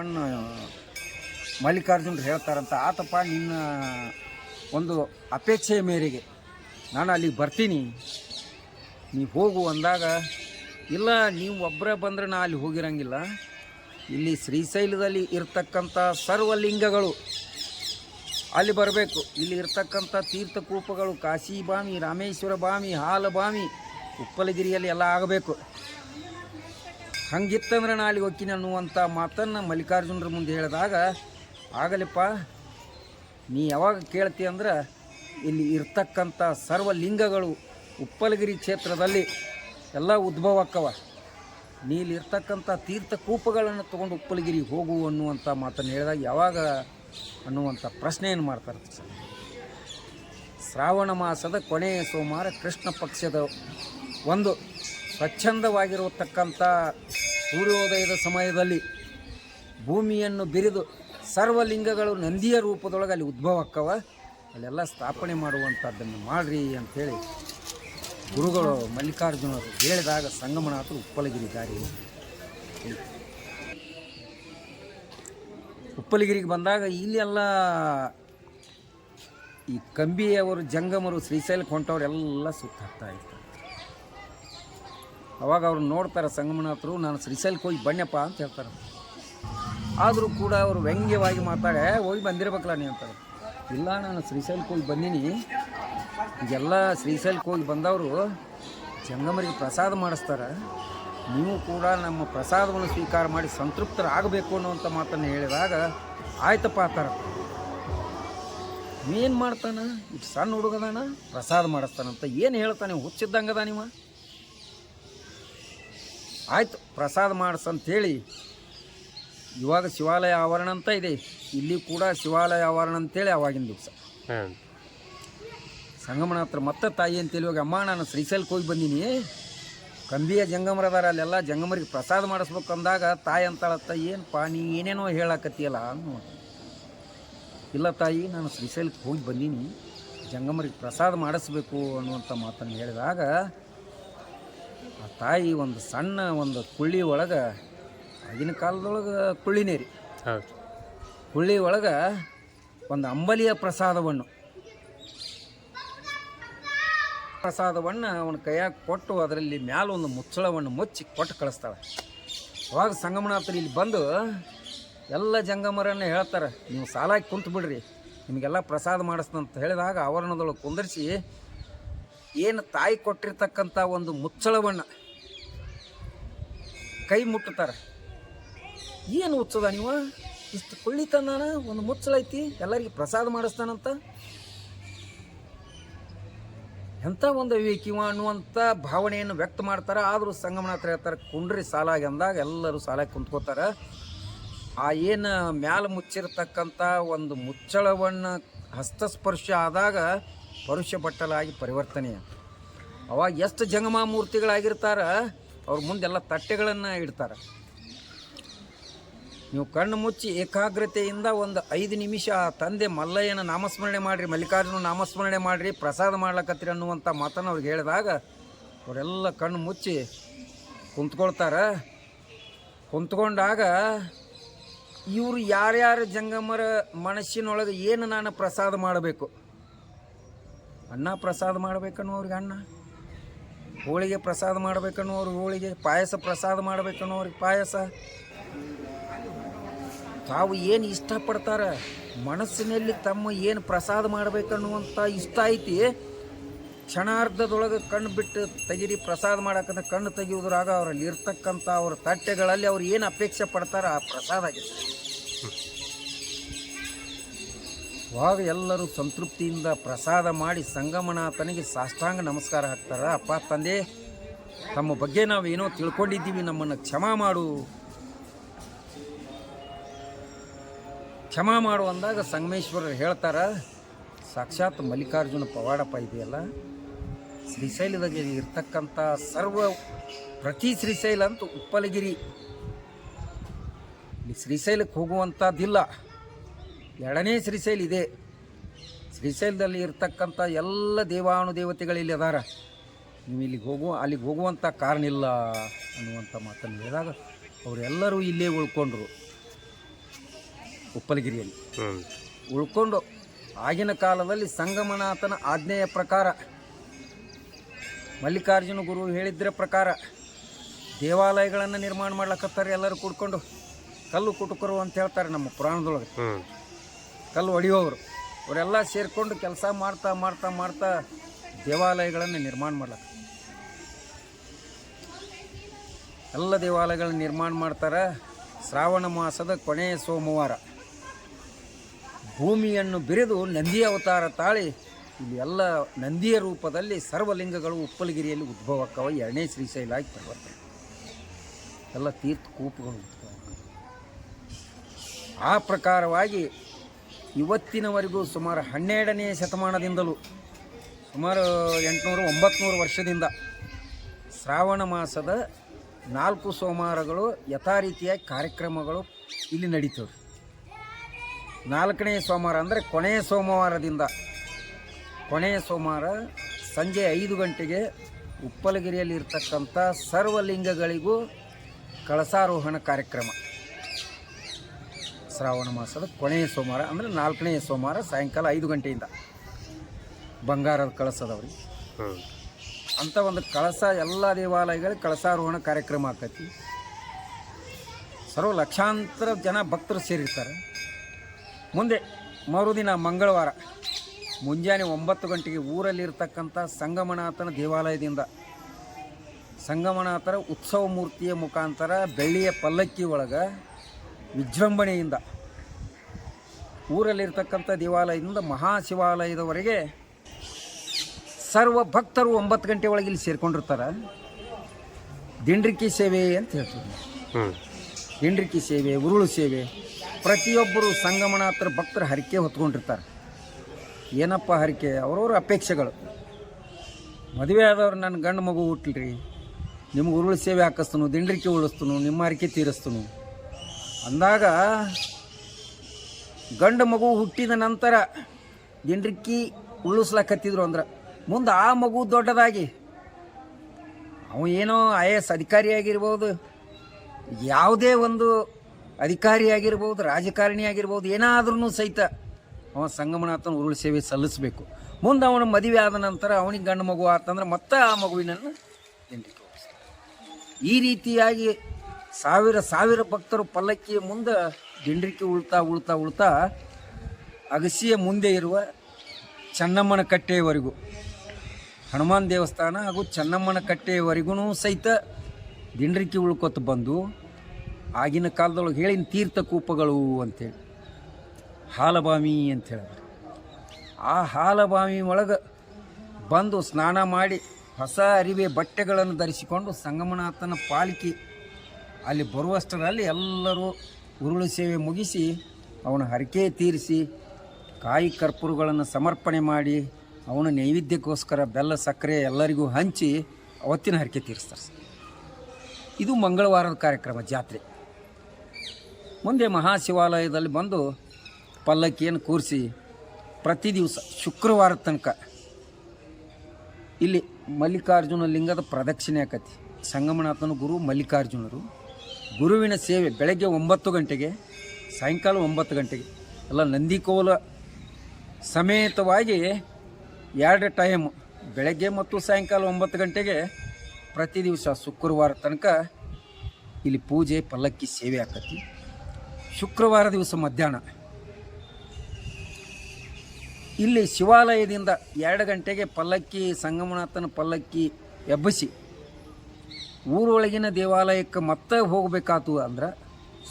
ಅಣ್ಣ ಮಲ್ಲಿಕಾರ್ಜುನ್ ಹೇಳ್ತಾರಂತ, ಆತಪ್ಪ, ನಿನ್ನ ಒಂದು ಅಪೇಕ್ಷೆಯ ಮೇರೆಗೆ ನಾನು ಅಲ್ಲಿಗೆ ಬರ್ತೀನಿ. ನೀವು ಹೋಗು ಅಂದಾಗ, ಇಲ್ಲ, ನೀವು ಒಬ್ಬರೇ ಬಂದರೆ ನಾ ಅಲ್ಲಿ ಹೋಗಿರಂಗಿಲ್ಲ. ಇಲ್ಲಿ ಶ್ರೀಶೈಲದಲ್ಲಿ ಇರ್ತಕ್ಕಂಥ ಸರ್ವಲಿಂಗಗಳು ಅಲ್ಲಿ ಬರಬೇಕು. ಇಲ್ಲಿ ಇರ್ತಕ್ಕಂಥ ತೀರ್ಥಕೂಪಗಳು ಕಾಶಿ ಬಾಮಿ, ರಾಮೇಶ್ವರ ಬಾಮಿ ಹಾಲಬಾಮಿ ಉಪ್ಪಲಗಿರಿಯಲ್ಲಿ ಎಲ್ಲ ಆಗಬೇಕು. ಹಂಗಿತ್ತಂದ್ರೆ ನಾ ಅಲ್ಲಿ ಅನ್ನುವಂಥ ಮಾತನ್ನು ಮಲ್ಲಿಕಾರ್ಜುನರ ಮುಂದೆ ಹೇಳಿದಾಗ, ಆಗಲಿಪ್ಪ, ನೀ ಯಾವಾಗ ಕೇಳ್ತಿ ಅಂದ್ರೆ ಇಲ್ಲಿ ಇರ್ತಕ್ಕಂಥ ಸರ್ವಲಿಂಗಗಳು ಉಪ್ಪಲಗಿರಿ ಕ್ಷೇತ್ರದಲ್ಲಿ ಎಲ್ಲ ಉದ್ಭವ ಅಕ್ಕವ. ಇರ್ತಕ್ಕಂಥ ತೀರ್ಥಕೂಪಗಳನ್ನು ತೊಗೊಂಡು ಉಪ್ಪಲಗಿರಿ ಹೋಗು ಅನ್ನುವಂಥ ಮಾತನ್ನು ಹೇಳಿದಾಗ ಯಾವಾಗ ಅನ್ನುವಂಥ ಪ್ರಶ್ನೆಯನ್ನು ಮಾಡ್ತಾರೆ ಸರ್. ಶ್ರಾವಣ ಮಾಸದ ಕೊನೆಯ ಸೋಮವಾರ ಕೃಷ್ಣ ಪಕ್ಷದ ಒಂದು ಸ್ವಚ್ಛಂದವಾಗಿರತಕ್ಕಂಥ ಸೂರ್ಯೋದಯದ ಸಮಯದಲ್ಲಿ ಭೂಮಿಯನ್ನು ಬಿರಿದು ಸರ್ವಲಿಂಗಗಳು ನಂದಿಯ ರೂಪದೊಳಗೆ ಅಲ್ಲಿ ಉದ್ಭವ ಆಕ್ಕವ ಅಲ್ಲೆಲ್ಲ ಸ್ಥಾಪನೆ ಮಾಡುವಂಥದ್ದನ್ನು ಮಾಡ್ರಿ ಅಂಥೇಳಿ ಗುರುಗಳು ಮಲ್ಲಿಕಾರ್ಜುನರು ಹೇಳಿದಾಗ ಸಂಗಮನಾಥರು ಉಪ್ಪಲಗಿರಿ ದಾರಿ ಉಪ್ಪಲಗಿರಿಗೆ ಬಂದಾಗ ಇಲ್ಲೆಲ್ಲ ಈ ಕಂಬಿಯವರು, ಜಂಗಮರು ಶ್ರೀಶೈಲಕ್ಕೆ ಹೊಂಟವ್ರೆಲ್ಲ ಸುತ್ತಾಡ್ತಾ ಇರ್ತಾರೆ. ಅವಾಗ ಅವ್ರು ನೋಡ್ತಾರೆ ಸಂಗಮನಾಥರು, ನಾನು ಶ್ರೀಶೈಲಕ್ಕೆ ಹೋಗಿ ಬಣ್ಣಪ್ಪ ಅಂತ ಹೇಳ್ತಾರೆ. ಆದರೂ ಕೂಡ ಅವರು ವ್ಯಂಗ್ಯವಾಗಿ ಮಾತಾಡೆ ಹೋಗಿ ಬಂದಿರಬೇಕಲ್ಲ ನೀ ಅಂತಾರೆ. ಇಲ್ಲ, ನಾನು ಶ್ರೀಶೈಲಕ್ಕೆ ಹೋಗಿ ಬಂದೀನಿ. ಎಲ್ಲ ಶ್ರೀಶೈಲಕ್ಕೆ ಹೋಗಿ ಬಂದವರು ಜಂಗಮರಿಗೆ ಪ್ರಸಾದ ಮಾಡಿಸ್ತಾರೆ. ನೀವು ಕೂಡ ನಮ್ಮ ಪ್ರಸಾದವನ್ನು ಸ್ವೀಕಾರ ಮಾಡಿ ಸಂತೃಪ್ತರಾಗಬೇಕು ಅನ್ನುವಂಥ ಮಾತನ್ನು ಹೇಳಿದಾಗ ಆಯ್ತಪ್ಪ ಆತರ ಏನು ಮಾಡ್ತಾನೆ? ಸಣ್ಣ ಹುಡುಗದಾನ? ಪ್ರಸಾದ ಮಾಡಿಸ್ತಾನಂತ ಏನು ಹೇಳ್ತಾನೆ? ಹುಚ್ಚಿದ್ದಂಗದ ನೀವು? ಆಯ್ತು ಪ್ರಸಾದ ಮಾಡಿಸಂಥೇಳಿ ಇವಾಗ ಶಿವಾಲಯ ಆವರಣ ಅಂತ ಇದೆ. ಇಲ್ಲಿ ಕೂಡ ಶಿವಾಲಯ ಆವರಣ ಅಂತೇಳಿ ಆವಾಗಿನ ದಿವಸ. ಹಾಂ. ಸಂಗಮನಾಥ್ರ ಮತ್ತೆ ತಾಯಿ ಅಂತೇಳಿ ಇವಾಗ ಅಮ್ಮ ನಾನು ಶ್ರೀಶೈಲಕ್ಕೆ ಹೋಗಿ ಬಂದೀನಿ. ಕಂಬಿಯ ಜಂಗಮರದಾರ ಅಲ್ಲೆಲ್ಲ ಜಂಗಮರಿಗೆ ಪ್ರಸಾದ ಮಾಡಿಸ್ಬೇಕು ಅಂದಾಗ ತಾಯಿ ಅಂತಾಳತ್ತ ಏನು ನೀ ಏನೇನೋ ಹೇಳಾಕತ್ತಿಯಲ್ಲ? ಅನ್ನೋ ಇಲ್ಲ ತಾಯಿ ನಾನು ಶ್ರೀಶೈಲಕ್ಕೆ ಹೋಗಿ ಬಂದೀನಿ. ಜಂಗಮರಿಗೆ ಪ್ರಸಾದ ಮಾಡಿಸ್ಬೇಕು ಅನ್ನುವಂಥ ಮಾತನ್ನು ಹೇಳಿದಾಗ ಆ ತಾಯಿ ಒಂದು ಸಣ್ಣ ಒಂದು ಕುಳ್ಳಿ ಒಳಗೆ ಆಗಿನ ಕಾಲದೊಳಗೆ ಕುಳ್ಳಿನೇ ರೀ ಹೌದು. ಹುಳ್ಳಿ ಒಳಗೆ ಒಂದು ಅಂಬಲಿಯ ಪ್ರಸಾದವನ್ನು. ಪ್ರಸಾದವನ್ನು ಅವನ ಕೈಯಾಗ ಕೊಟ್ಟು ಅದರಲ್ಲಿ ಮ್ಯಾಲ ಒಂದು ಮುಚ್ಚಳವನ್ನು ಮುಚ್ಚಿ ಕೊಟ್ಟು ಕಳಿಸ್ತಾಳೆ. ಅವಾಗ ಸಂಗಮನಾಥರು ಇಲ್ಲಿ ಬಂದು ಎಲ್ಲ ಜಂಗಮರನ್ನು ಹೇಳ್ತಾರೆ ನೀವು ಸಾಲಾಗಿ ಕುಂತು ಬಿಡ್ರಿ ನಿಮಗೆಲ್ಲ ಪ್ರಸಾದ ಮಾಡಿಸ್ತಂತ ಹೇಳಿದಾಗ ಆವರಣದೊಳಗೆ ಕುಂದರಿಸಿ ಏನು ತಾಯಿ ಕೊಟ್ಟಿರ್ತಕ್ಕಂಥ ಒಂದು ಮುಚ್ಚಳವನ್ನು ಕೈ ಮುಟ್ಟುತ್ತಾರೆ. ಏನು ಹುಚ್ಚದ ನೀವು? ಇಷ್ಟು ಕುಳ್ಳಿತನ ಒಂದು ಮುಚ್ಚಳ ಐತಿ, ಎಲ್ಲರಿಗೆ ಪ್ರಸಾದ ಮಾಡಿಸ್ತಾನಂತ? ಎಂಥ ಒಂದು ವಿವೇಕಿವ ಅನ್ನುವಂಥ ಭಾವನೆಯನ್ನು ವ್ಯಕ್ತ ಮಾಡ್ತಾರೆ, ಆದರೂ ಸಂಗಮನಾಥ ಹೇಳ್ತಾರೆ, ಕುಂಡ್ರಿ ಸಾಲಾಗಿ ಅಂದಾಗ ಎಲ್ಲರೂ ಸಾಲಾಗಿ ಕುಂತ್ಕೋತಾರೆ. ಆ ಏನು ಮ್ಯಾಲ ಮುಚ್ಚಿರ್ತಕ್ಕಂಥ ಒಂದು ಮುಚ್ಚಳವನ್ನು ಹಸ್ತಸ್ಪರ್ಶ ಆದಾಗ ಪರುಷ ಬಟ್ಟಲಾಗಿ ಪರಿವರ್ತನೆ ಅವಾಗ ಎಷ್ಟು ಜಂಗಮ ಮೂರ್ತಿಗಳಾಗಿರ್ತಾರ ಅವ್ರ ಮುಂದೆಲ್ಲ ತಟ್ಟೆಗಳನ್ನು ಇಡ್ತಾರೆ. ನೀವು ಕಣ್ಣು ಮುಚ್ಚಿ ಏಕಾಗ್ರತೆಯಿಂದ ಒಂದು ಐದು ನಿಮಿಷ ಆ ತಂದೆ ಮಲ್ಲಯ್ಯನ ನಾಮಸ್ಮರಣೆ ಮಾಡಿರಿ, ಮಲ್ಲಿಕಾರ್ಜುನ ನಾಮಸ್ಮರಣೆ ಮಾಡಿರಿ, ಪ್ರಸಾದ ಮಾಡ್ಲಕತ್ತೀರಿ ಅನ್ನುವಂಥ ಮಾತನ್ನು ಅವ್ರಿಗೆ ಹೇಳಿದಾಗ ಅವರೆಲ್ಲ ಕಣ್ಣು ಮುಚ್ಚಿ ಕುಂತ್ಕೊಳ್ತಾರೆ. ಕುಂತ್ಕೊಂಡಾಗ ಇವರು ಯಾರ್ಯಾರ ಜಂಗಮರ ಮನಸ್ಸಿನೊಳಗೆ ಏನು ನಾನು ಪ್ರಸಾದ ಮಾಡಬೇಕು? ಅನ್ನ ಪ್ರಸಾದ ಮಾಡ್ಬೇಕನ್ನೋರಿಗೆ ಅನ್ನ? ಹೋಳಿಗೆ ಪ್ರಸಾದ ಮಾಡ್ಬೇಕನ್ನೋರಿಗೆ ಹೋಳಿಗೆ, ಪಾಯಸ ಪ್ರಸಾದ ಮಾಡ್ಬೇಕನ್ನೋರಿಗೆ ಪಾಯಸ? ತಾವು ಏನು ಇಷ್ಟಪಡ್ತಾರೆ? ಮನಸ್ಸಿನಲ್ಲಿ ತಮ್ಮ ಏನು ಪ್ರಸಾದ ಮಾಡ್ಬೇಕನ್ನುವಂಥ ಇಷ್ಟ ಐತಿ? ಕ್ಷಣಾರ್ಧದೊಳಗೆ ಕಣ್ಣು ಬಿಟ್ಟು ತೆಗಿರಿ, ಪ್ರಸಾದ ಮಾಡಕ್ಕಂತ ಕಣ್ಣು ತೆಗೆಯುವುದ್ರಾಗ ಅವರಲ್ಲಿ ಇರ್ತಕ್ಕಂಥ ಅವ್ರ ತಟ್ಟೆಗಳಲ್ಲಿ ಅವ್ರು ಏನು ಅಪೇಕ್ಷೆ ಪಡ್ತಾರ ಆ ಪ್ರಸಾದ ಅವಾಗ ಎಲ್ಲರೂ ಸಂತೃಪ್ತಿಯಿಂದ ಪ್ರಸಾದ ಮಾಡಿ ಸಂಗಮನಾಥನಿಗೆ ಸಾಷ್ಟಾಂಗ ನಮಸ್ಕಾರ ಹಾಕ್ತಾರ? ಅಪ್ಪ, ತಂದೆ, ತಮ್ಮ ಬಗ್ಗೆ ನಾವು ಏನೋ ತಿಳ್ಕೊಂಡಿದ್ದೀವಿ, ನಮ್ಮನ್ನು ಕ್ಷಮಾ ಮಾಡು. ಕ್ಷಮಾ ಮಾಡು ಅಂದಾಗ ಸಂಗಮೇಶ್ವರರು ಹೇಳ್ತಾರ, ಸಾಕ್ಷಾತ್ ಮಲ್ಲಿಕಾರ್ಜುನ ಪವಾಡಪ್ಪ ಇದೆಯಲ್ಲ, ಶ್ರೀಶೈಲದಾಗ ಇರ್ತಕ್ಕಂಥ ಸರ್ವ ಪ್ರತಿ ಶ್ರೀಶೈಲ ಅಂತೂ ಉಪ್ಪಲಗಿರಿ. ಶ್ರೀಶೈಲಕ್ಕೆ ಹೋಗುವಂಥದ್ದಿಲ್ಲ. ಎರಡನೇ ಶ್ರೀಶೈಲ ಇದೆ. ಶ್ರೀಶೈಲದಲ್ಲಿ ಇರ್ತಕ್ಕಂಥ ಎಲ್ಲ ದೇವಾನು ದೇವತೆಗಳು ಇಲ್ಲಿ ಅದಾರ. ನೀವು ಇಲ್ಲಿಗೆ ಹೋಗುವ ಅಲ್ಲಿಗೆ ಹೋಗುವಂಥ ಕಾರಣ ಇಲ್ಲ ಅನ್ನುವಂಥ ಮಾತನ್ನು ಹೇಳಿದಾಗ ಅವರೆಲ್ಲರೂ ಇಲ್ಲೇ ಉಳ್ಕೊಂಡ್ರು. ಉಪ್ಪಲಗಿರಿಯಲ್ಲಿ. ಉಳ್ಕೊಂಡು ಆಗಿನ ಕಾಲದಲ್ಲಿ ಸಂಗಮನಾಥನ ಆಜ್ಞೆಯ ಪ್ರಕಾರ ಮಲ್ಲಿಕಾರ್ಜುನ ಗುರು ಹೇಳಿದ್ರ ಪ್ರಕಾರ ದೇವಾಲಯಗಳನ್ನು ನಿರ್ಮಾಣ ಮಾಡ್ಲಕತ್ತಾರೆ ಎಲ್ಲರೂ ಕೂಡ್ಕೊಂಡು. ಕಲ್ಲು ಕುಟುಕರು ಅಂತ ಹೇಳ್ತಾರೆ ನಮ್ಮ ಪುರಾಣದೊಳಗೆ. ಕಲ್ಲು ಹೊಡೆಯುವವರು ಅವರೆಲ್ಲ ಸೇರಿಕೊಂಡು ಕೆಲಸ ಮಾಡ್ತಾ ಮಾಡ್ತಾ ಮಾಡ್ತಾ ದೇವಾಲಯಗಳನ್ನು ನಿರ್ಮಾಣ ಮಾಡ್ಲಕ್ಕ. ಎಲ್ಲ ದೇವಾಲಯಗಳನ್ನ ನಿರ್ಮಾಣ ಮಾಡ್ತಾರೆ ಶ್ರಾವಣ ಮಾಸದ ಕೊನೆಯ ಸೋಮವಾರ. ಭೂಮಿಯನ್ನು ಬಿರಿದು ನಂದಿ ಅವತಾರ ತಾಳಿ ಇಲ್ಲಿ ಎಲ್ಲ ನಂದಿಯ ರೂಪದಲ್ಲಿ ಸರ್ವಲಿಂಗಗಳು ಉಪ್ಪಲಗಿರಿಯಲ್ಲಿ ಉದ್ಭವಕ್ಕವ ಎರಡನೇ ಶ್ರೀಶೈಲ ಆಗಿ ಪರಿವರ್ತನೆ. ಎಲ್ಲ ತೀರ್ಥ ಕೂಪಗಳು ಆ ಪ್ರಕಾರವಾಗಿ ಇವತ್ತಿನವರೆಗೂ ಸುಮಾರು ಹನ್ನೆರಡನೇ ಶತಮಾನದಿಂದಲೂ, ಸುಮಾರು ಎಂಟುನೂರು ಒಂಬತ್ನೂರು ವರ್ಷದಿಂದ ಶ್ರಾವಣ ಮಾಸದ ನಾಲ್ಕು ಸೋಮವಾರಗಳು ಯಥಾರೀತಿಯಾಗಿ ಕಾರ್ಯಕ್ರಮಗಳು ಇಲ್ಲಿ ನಡೀತವೆ. ನಾಲ್ಕನೇ ಸೋಮವಾರ ಅಂದರೆ ಕೊನೆಯ ಸೋಮವಾರದಿಂದ, ಕೊನೆಯ ಸೋಮವಾರ ಸಂಜೆ ಐದು ಗಂಟೆಗೆ ಉಪ್ಪಲಗಿರಿಯಲ್ಲಿರ್ತಕ್ಕಂಥ ಸರ್ವಲಿಂಗಗಳಿಗೂ ಕಳಸಾರೋಹಣ ಕಾರ್ಯಕ್ರಮ. ಶ್ರಾವಣ ಮಾಸದ ಕೊನೆಯ ಸೋಮವಾರ ಅಂದರೆ ನಾಲ್ಕನೇ ಸೋಮವಾರ ಸಾಯಂಕಾಲ ಐದು ಗಂಟೆಯಿಂದ. ಬಂಗಾರದ ಕಳಸದವ್ರಿ. ಅಂತ ಒಂದು ಕಳಸ ಎಲ್ಲ ದೇವಾಲಯಗಳ ಕಳಸಾರೋಹಣ ಕಾರ್ಯಕ್ರಮ ಆಕತಿ. ಸರ್ವ ಲಕ್ಷಾಂತರ ಜನ ಭಕ್ತರು ಸೇರಿರ್ತಾರೆ. ಮುಂದೆ ಮರುದಿನ ಮಂಗಳವಾರ ಮುಂಜಾನೆ ಒಂಬತ್ತು ಗಂಟೆಗೆ ಊರಲ್ಲಿರ್ತಕ್ಕಂಥ ಸಂಗಮನಾಥನ ದೇವಾಲಯದಿಂದ. ಸಂಗಮನಾಥರ ಉತ್ಸವ ಮೂರ್ತಿಯ ಮುಖಾಂತರ ಬೆಳ್ಳಿಯ ಪಲ್ಲಕ್ಕಿ ಒಳಗೆ ವಿಜೃಂಭಣೆಯಿಂದ. ಊರಲ್ಲಿರ್ತಕ್ಕಂಥ ದೇವಾಲಯದಿಂದ ಮಹಾಶಿವಾಲಯದವರೆಗೆ ಸರ್ವ ಭಕ್ತರು ಒಂಬತ್ತು ಗಂಟೆ ಒಳಗೆ ಇಲ್ಲಿ ಸೇರ್ಕೊಂಡಿರ್ತಾರೆ. ದಿಂಡ್ರಿಕಿ ಸೇವೆ ಅಂತ ಹೇಳ್ತೀವಿ. ದಿಂಡ್ರಿಕಿ ಸೇವೆ ಉರುಳು ಸೇವೆ ಪ್ರತಿಯೊಬ್ಬರು ಸಂಗಮನಾಥರ ಭಕ್ತರು ಹರಿಕೆ ಹೊತ್ಕೊಂಡಿರ್ತಾರೆ. ಏನಪ್ಪ ಹರಿಕೆ? ಅವ್ರವ್ರ ಅಪೇಕ್ಷೆಗಳು. ಮದುವೆ ಆದವ್ರು ನನ್ನ ಗಂಡು ಮಗು ಹುಟ್ಟಲ್ರಿ ನಿಮ್ಗೆ ಉರುಳು ಸೇವೆ ಹಾಕಿಸ್ತನು ದಿಂಡ್ರಿಕೆ ಉಳಿಸ್ತನು ನಿಮ್ಮ ಹರಿಕೆ ತೀರಿಸ್ತನು. ಅಂದಾಗ ಗಂಡು ಮಗು ಹುಟ್ಟಿದ ನಂತರ ದಿಂಡ್ರಿಕ್ಕಿ ಉಳಿಸ್ಲಕತ್ತಿದ್ರು ಅಂದ್ರೆ. ಮುಂದೆ ಆ ಮಗು ದೊಡ್ಡದಾಗಿ ಅವ ಏನೋ ಐ ಎ ಎಸ್ ಅಧಿಕಾರಿಯಾಗಿರ್ಬೋದು, ಯಾವುದೇ ಒಂದು ಅಧಿಕಾರಿಯಾಗಿರ್ಬೋದು ರಾಜಕಾರಣಿ ಆಗಿರ್ಬೋದು ಏನಾದ್ರೂ ಸಹಿತ ಅವ ಸಂಗಮನಾಥನ ಉರುಳು ಸೇವೆ ಸಲ್ಲಿಸಬೇಕು. ಮುಂದೆ ಅವನ ಮದುವೆ ಆದ ನಂತರ ಅವನಿಗೆ ಗಂಡು ಮಗು ಆತಂದ್ರೆ ಮತ್ತೆ ಆ ಮಗುವಿನ ಈ ರೀತಿಯಾಗಿ ಸಾವಿರ ಸಾವಿರ ಭಕ್ತರು ಪಲ್ಲಕ್ಕಿಯ ಮುಂದೆ ದಿಂಡ್ರಿಕೆ ಉಳ್ತಾ ಉಳ್ತಾ ಉಳ್ತಾ ಅಗಸಿಯ ಮುಂದೆ ಇರುವ ಚೆನ್ನಮ್ಮನ ಕಟ್ಟೆಯವರೆಗೂ, ಹನುಮಾನ್ ದೇವಸ್ಥಾನ ಹಾಗೂ ಚೆನ್ನಮ್ಮನ ಕಟ್ಟೆಯವರೆಗೂ ಸಹಿತ ದಿಂಡ್ರಿಕೆ ಉಳ್ಕೊತ ಬಂದು ಆಗಿನ ಕಾಲದೊಳಗೆ ಹೇಳಿನ ತೀರ್ಥಕೂಪಗಳು ಅಂತೇಳಿ, ಹಾಲಬಾಮಿ ಅಂತ ಹೇಳಿದ್ರು ಆ ಹಾಲಬಾಮಿ ಒಳಗೆ ಬಂದು ಸ್ನಾನ ಮಾಡಿ ಹೊಸ ಅರಿವೆ ಬಟ್ಟೆಗಳನ್ನು ಧರಿಸಿಕೊಂಡು ಸಂಗಮನಾಥನ ಪಾಲಿಕೆ ಅಲ್ಲಿ ಬರುವಷ್ಟರಲ್ಲಿ ಎಲ್ಲರೂ ಉರುಳು ಸೇವೆ ಮುಗಿಸಿ ಅವನ ಹರಕೆ ತೀರಿಸಿ ಕಾಯಿ ಕರ್ಪೂರಗಳನ್ನು ಸಮರ್ಪಣೆ ಮಾಡಿ ಅವನ ನೈವೇದ್ಯಕ್ಕೋಸ್ಕರ ಬೆಲ್ಲ ಸಕ್ಕರೆ ಎಲ್ಲರಿಗೂ ಹಂಚಿ ಅವತ್ತಿನ ಹರಕೆ ತೀರಿಸ್ತಾರೆ. ಇದು ಮಂಗಳವಾರದ ಕಾರ್ಯಕ್ರಮ, ಜಾತ್ರೆ. ಮುಂದೆ ಮಹಾಶಿವಾಲಯದಲ್ಲಿ ಬಂದು ಪಲ್ಲಕ್ಕಿಯನ್ನು ಕೂರಿಸಿ ಪ್ರತಿ ದಿವಸ ಶುಕ್ರವಾರ ತನಕ ಇಲ್ಲಿ ಮಲ್ಲಿಕಾರ್ಜುನ ಲಿಂಗದ ಪ್ರದಕ್ಷಿಣೆ ಆಕತಿ. ಸಂಗಮನಾಥನ ಗುರು ಮಲ್ಲಿಕಾರ್ಜುನರು. ಗುರುವಿನ ಸೇವೆ ಬೆಳಗ್ಗೆ ಒಂಬತ್ತು ಗಂಟೆಗೆ, ಸಾಯಂಕಾಲ ಒಂಬತ್ತು ಗಂಟೆಗೆ. ಎಲ್ಲ ನಂದಿಕೋಲ ಸಮೇತವಾಗಿ ಎರಡು ಟೈಮ್ ಬೆಳಗ್ಗೆ ಮತ್ತು ಸಾಯಂಕಾಲ ಒಂಬತ್ತು ಗಂಟೆಗೆ ಪ್ರತಿ ದಿವಸ ಶುಕ್ರವಾರ ತನಕ ಇಲ್ಲಿ ಪೂಜೆ, ಪಲ್ಲಕ್ಕಿ ಸೇವೆ ಆಕತಿ. ಶುಕ್ರವಾರ ದಿವಸ ಮಧ್ಯಾಹ್ನ. ಇಲ್ಲಿ ಶಿವಾಲಯದಿಂದ ಎರಡು ಗಂಟೆಗೆ ಪಲ್ಲಕ್ಕಿ, ಸಂಗಮನಾಥನ ಪಲ್ಲಕ್ಕಿ ಎಬ್ಬಿಸಿ ಊರೊಳಗಿನ ದೇವಾಲಯಕ್ಕೆ ಮತ್ತೆ ಹೋಗಬೇಕಾತು ಅಂದ್ರೆ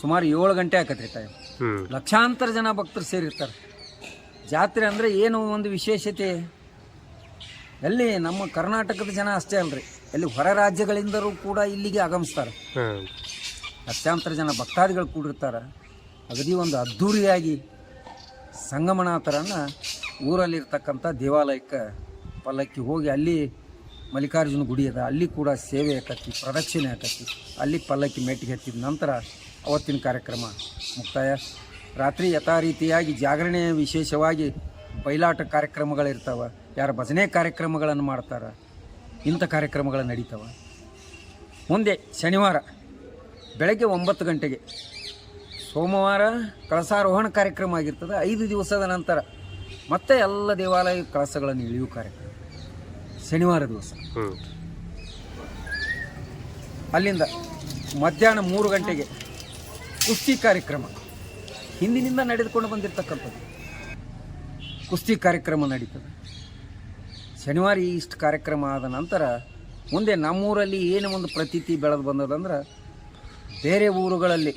ಸುಮಾರು ಏಳು ಗಂಟೆ ಆಕತ್ರಿ ಟೈಮ್ ಲಕ್ಷಾಂತರ ಜನ ಭಕ್ತರು ಸೇರಿರ್ತಾರೆ. ಜಾತ್ರೆ ಅಂದರೆ ಏನು ಒಂದು ವಿಶೇಷತೆ? ಅಲ್ಲಿ ನಮ್ಮ ಕರ್ನಾಟಕದ ಜನ ಅಷ್ಟೇ ಅಲ್ರಿ. ಅಲ್ಲಿ ಹೊರ ರಾಜ್ಯಗಳಿಂದಲೂ ಕೂಡ ಇಲ್ಲಿಗೆ ಆಗಮಿಸ್ತಾರೆ. ಲಕ್ಷಾಂತರ ಜನ ಭಕ್ತಾದಿಗಳು ಕೂಡಿರ್ತಾರೆ. ಅಗದಿ ಒಂದು ಅದ್ಧೂರಿಯಾಗಿ ಸಂಗಮನಾಥರನ್ನು ಊರಲ್ಲಿರ್ತಕ್ಕಂಥ ದೇವಾಲಯಕ್ಕೆ ಪಲ್ಲಕ್ಕಿ ಹೋಗಿ ಅಲ್ಲಿ ಮಲ್ಲಿಕಾರ್ಜುನ ಗುಡಿ ಅದ. ಅಲ್ಲಿ ಕೂಡ ಸೇವೆ ಆಕತಿ, ಪ್ರದಕ್ಷಿಣೆ ಆಕತಿ. ಅಲ್ಲಿ ಪಲ್ಲಕ್ಕಿ ಮೆಟ್ಟಿಗೆ ಹತ್ತಿದ ನಂತರ ಅವತ್ತಿನ ಕಾರ್ಯಕ್ರಮ ಮುಕ್ತಾಯ. ರಾತ್ರಿ ಯಥಾರೀತಿಯಾಗಿ ಜಾಗರಣೆ ವಿಶೇಷವಾಗಿ ಬಯಲಾಟ ಕಾರ್ಯಕ್ರಮಗಳಿರ್ತಾವೆ. ಯಾರು ಭಜನೆ ಕಾರ್ಯಕ್ರಮಗಳನ್ನು ಮಾಡ್ತಾರೆ. ಇಂಥ ಕಾರ್ಯಕ್ರಮಗಳು ನಡೀತಾವೆ. ಮುಂದೆ ಶನಿವಾರ ಬೆಳಗ್ಗೆ ಒಂಬತ್ತು ಗಂಟೆಗೆ ಸೋಮವಾರ ಕಳಸಾರೋಹಣ ಕಾರ್ಯಕ್ರಮ ಆಗಿರ್ತದೆ. ಐದು ದಿವಸದ ನಂತರ ಮತ್ತೆ ಎಲ್ಲ ದೇವಾಲಯ ಕಳಸಗಳನ್ನು ಇಳಿಯುವ ಕಾರ್ಯಕ್ರಮ. ಶನಿವಾರ ದಿವಸ. ಹ್ಞೂ ಅಲ್ಲಿಂದ ಮಧ್ಯಾಹ್ನ ಮೂರು ಗಂಟೆಗೆ ಕುಸ್ತಿ ಕಾರ್ಯಕ್ರಮ. ಹಿಂದಿನಿಂದ ನಡೆದುಕೊಂಡು ಬಂದಿರತಕ್ಕಂಥದ್ದು. ಕುಸ್ತಿ ಕಾರ್ಯಕ್ರಮ ನಡೀತದೆ. ಶನಿವಾರ ಇಷ್ಟು ಕಾರ್ಯಕ್ರಮ ಆದ ನಂತರ ಮುಂದೆ ನಮ್ಮೂರಲ್ಲಿ ಏನು ಒಂದು ಪ್ರತೀತಿ ಬೆಳೆದು ಬಂದದಂದ್ರೆ ಬೇರೆ ಊರುಗಳಲ್ಲಿ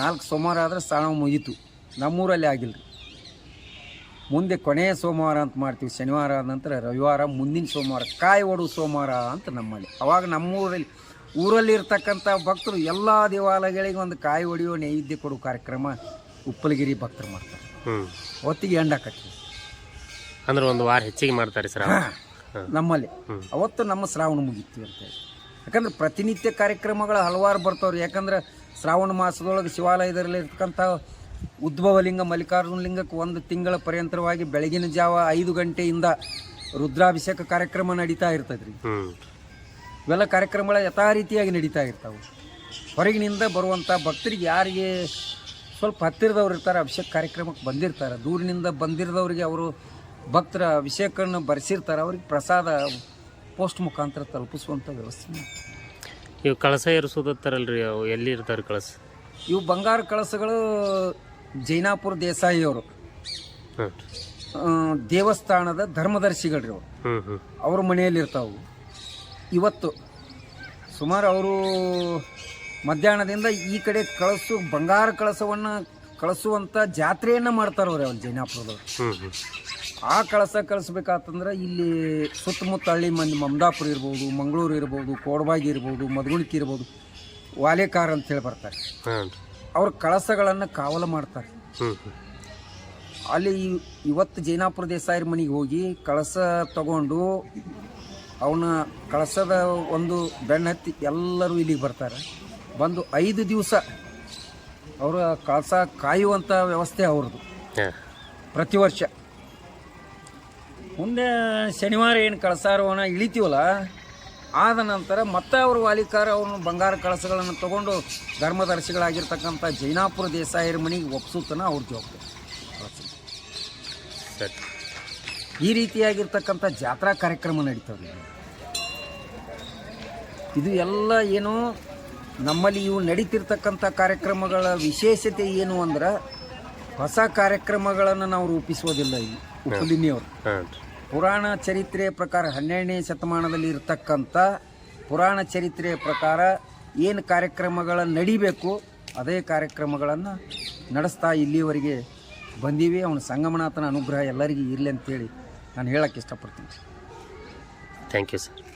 ನಾಲ್ಕು ಸೋಮವಾರ ಆದರೆ ಸ್ನಾನ ಮುಗೀತು. ನಮ್ಮೂರಲ್ಲಿ ಆಗಿಲ್ಲ ರೀ ಮುಂದೆ ಕೊನೆಯ ಸೋಮವಾರ ಅಂತ ಮಾಡ್ತೀವಿ ಶನಿವಾರ ಆದ ನಂತರ ರವಿವಾರ ಮುಂದಿನ ಸೋಮವಾರ ಕಾಯಿ ಒಡು ಸೋಮವಾರ ಅಂತ ನಮ್ಮಲ್ಲಿ. ಅವಾಗ ನಮ್ಮೂರಲ್ಲಿ ಊರಲ್ಲಿ ಇರ್ತಕ್ಕಂಥ ಭಕ್ತರು ಎಲ್ಲ ದೇವಾಲಯಗಳಿಗೆ ಒಂದು ಕಾಯಿ ಒಡೆಯುವ ನೈವೇದ್ಯ ಕೊಡೋ ಕಾರ್ಯಕ್ರಮ ಉಪ್ಪಲಗಿರಿ ಭಕ್ತರು ಮಾಡ್ತಾರೆ. ಅವತ್ತಿಗೆ ಎಂಡ ಕಟ್ಟಿ ಅಂದ್ರೆ ಒಂದು ವಾರ ಹೆಚ್ಚಿಗೆ ಮಾಡ್ತಾರೆ ಸರ್. ನಮ್ಮಲ್ಲಿ. ಅವತ್ತು ನಮ್ಮ ಶ್ರಾವಣ ಮುಗೀತು ಅಂತೇಳಿ ಯಾಕಂದ್ರೆ ಪ್ರತಿನಿತ್ಯ ಕಾರ್ಯಕ್ರಮಗಳು ಹಲವಾರು ಬರ್ತವ್ರಿ. ಯಾಕಂದ್ರೆ ಶ್ರಾವಣ ಮಾಸದೊಳಗೆ ಶಿವಾಲಯದಲ್ಲಿ ಇರ್ತಕ್ಕಂಥ ಉದ್ಭವಲಿಂಗ ಮಲ್ಲಿಕಾರ್ಜುನ ಲಿಂಗಕ್ಕೆ ಒಂದು ತಿಂಗಳ ಪರ್ಯಂತರವಾಗಿ ಬೆಳಗಿನ ಜಾವ ಐದು ಗಂಟೆಯಿಂದ ರುದ್ರಾಭಿಷೇಕ ಕಾರ್ಯಕ್ರಮ ನಡೀತಾ ಇರ್ತದೆ ರೀ ಇವೆಲ್ಲ ಕಾರ್ಯಕ್ರಮಗಳ ಯಥಾ ರೀತಿಯಾಗಿ ನಡೀತಾ ಇರ್ತಾವೆ. ಹೊರಗಿನಿಂದ ಬರುವಂಥ ಭಕ್ತರಿಗೆ ಯಾರಿಗೆ ಸ್ವಲ್ಪ ಹತ್ತಿರದವ್ರು ಇರ್ತಾರೆ ಅಭಿಷೇಕ ಕಾರ್ಯಕ್ರಮಕ್ಕೆ ಬಂದಿರ್ತಾರೆ. ದೂರಿನಿಂದ ಬಂದಿರದವ್ರಿಗೆ ಅವರು ಭಕ್ತರ ಅಭಿಷೇಕವನ್ನು ಬರೆಸಿರ್ತಾರೆ. ಅವ್ರಿಗೆ ಪ್ರಸಾದ ಪೋಸ್ಟ್ ಮುಖಾಂತರ ತಲುಪಿಸುವಂಥ ವ್ಯವಸ್ಥೆ. ಇವು ಕಳಸ ಇರಿಸೋದತ್ತಾರಲ್ರಿ ಅವು? ಎಲ್ಲಿ ಇರ್ತಾರೆ ಕಳಸ? ಇವು ಬಂಗಾರ ಕಳಸಗಳು ಜೈನಾಪುರ ದೇಸಾಯಿಯವರು ಅವರು. ಆ, ದೇವಸ್ಥಾನದ ಧರ್ಮದರ್ಶಿಗಳ್ರಿ ಅವರು. ಅವ್ರ ಮನೆಯಲ್ಲಿ ಇರ್ತಾವು ಇವತ್ತು ಸುಮಾರು ಅವರು ಮಧ್ಯಾಹ್ನದಿಂದ ಈ ಕಡೆ ಕಳಸು ಬಂಗಾರ ಕಳಸವನ್ನು ಕಳಿಸುವಂಥ ಜಾತ್ರೆಯನ್ನು ಮಾಡ್ತಾರೆ ಅವ್ರು ಜೈನಾಪುರದವ್ರು. ಆ ಕಳಸ ಕಳಿಸ್ಬೇಕಾತಂದ್ರೆ ಇಲ್ಲಿ ಸುತ್ತಮುತ್ತ ಹಳ್ಳಿ ಮಂದಿ ಮಮದಾಪುರ ಇರ್ಬೋದು ಮಂಗಳೂರು ಇರ್ಬೋದು ಕೋಡ್ಬಾಗಿ ಇರ್ಬೋದು ಮದಗುಣಿಕಿ ಇರ್ಬೋದು ವಾಲೇಕಾರ್ ಅಂತೇಳಿ ಬರ್ತಾರೆ. ಅವ್ರ ಕಳಸಗಳನ್ನು ಕಾವಲು ಮಾಡ್ತಾರೆ. ಅಲ್ಲಿ ಇವ್- ಇವತ್ತು ಜೈನಾಪುರ ದೇಸಾಯರ ಮನೆಗೆ ಹೋಗಿ ಕಳಸ ತಗೊಂಡು ಅವನ ಕಳಸದ ಒಂದು ಬೆನ್ನತ್ತಿ ಎಲ್ಲರೂ ಇಲ್ಲಿಗೆ ಬರ್ತಾರೆ. ಬಂದು ಐದು ದಿವಸ ಅವರ ಕಳಸ ಕಾಯುವಂಥ ವ್ಯವಸ್ಥೆ ಅವ್ರದ್ದು. ಪ್ರತಿ ವರ್ಷ. ಮುಂದೆ ಶನಿವಾರ ಏನು ಕಳಸಾರವನ್ನ ಇಳಿತೀವಲ್ಲ ಆದ ನಂತರ ಮತ್ತೆ ಅವರು ವಾಲಿಕಾರ ಅವನು ಬಂಗಾರ ಕಳಸಗಳನ್ನು ತಗೊಂಡು ಧರ್ಮದರ್ಶಿಗಳಾಗಿರ್ತಕ್ಕಂಥ ಜೈನಾಪುರ ದೇಸಾಯಿರ ಮನೆಗೆ ಒಪ್ಸುತ್ತನ ಅವ್ರ ಜವಾಬ್ದಾರಿ. ಕಳಸ ಸರಿ. ಈ ರೀತಿಯಾಗಿರ್ತಕ್ಕಂಥ ಜಾತ್ರಾ ಕಾರ್ಯಕ್ರಮ ನಡೀತವೆ ಇದು ಎಲ್ಲ ಏನು ನಮ್ಮಲ್ಲಿ ಇವು ನಡೀತಿರ್ತಕ್ಕಂಥ ಕಾರ್ಯಕ್ರಮಗಳ ವಿಶೇಷತೆ ಏನು ಅಂದ್ರೆ ಹೊಸ ಕಾರ್ಯಕ್ರಮಗಳನ್ನು ನಾವು ರೂಪಿಸೋದಿಲ್ಲ ಇಲ್ಲಿ ಉಪಲಿನಿಯವರು. ಪುರಾಣ ಚರಿತ್ರೆಯ ಪ್ರಕಾರ ಹನ್ನೆರಡನೇ ಶತಮಾನದಲ್ಲಿ ಇರತಕ್ಕಂಥ ಪುರಾಣ ಚರಿತ್ರೆಯ ಪ್ರಕಾರ ಏನು ಕಾರ್ಯಕ್ರಮಗಳ ನಡಿಬೇಕು, ಅದೇ ಕಾರ್ಯಕ್ರಮಗಳನ್ನು ನಡೆಸ್ತಾ ಇಲ್ಲಿವರೆಗೆ ಬಂದೀವಿ. ಅವನ ಸಂಗಮನಾಥನ ಅನುಗ್ರಹ ಎಲ್ಲರಿಗೂ ಇರಲಿ ಅಂತೇಳಿ ನಾನು ಹೇಳಕ್ಕೆ ಇಷ್ಟಪಡ್ತೀನಿ. Thank you sir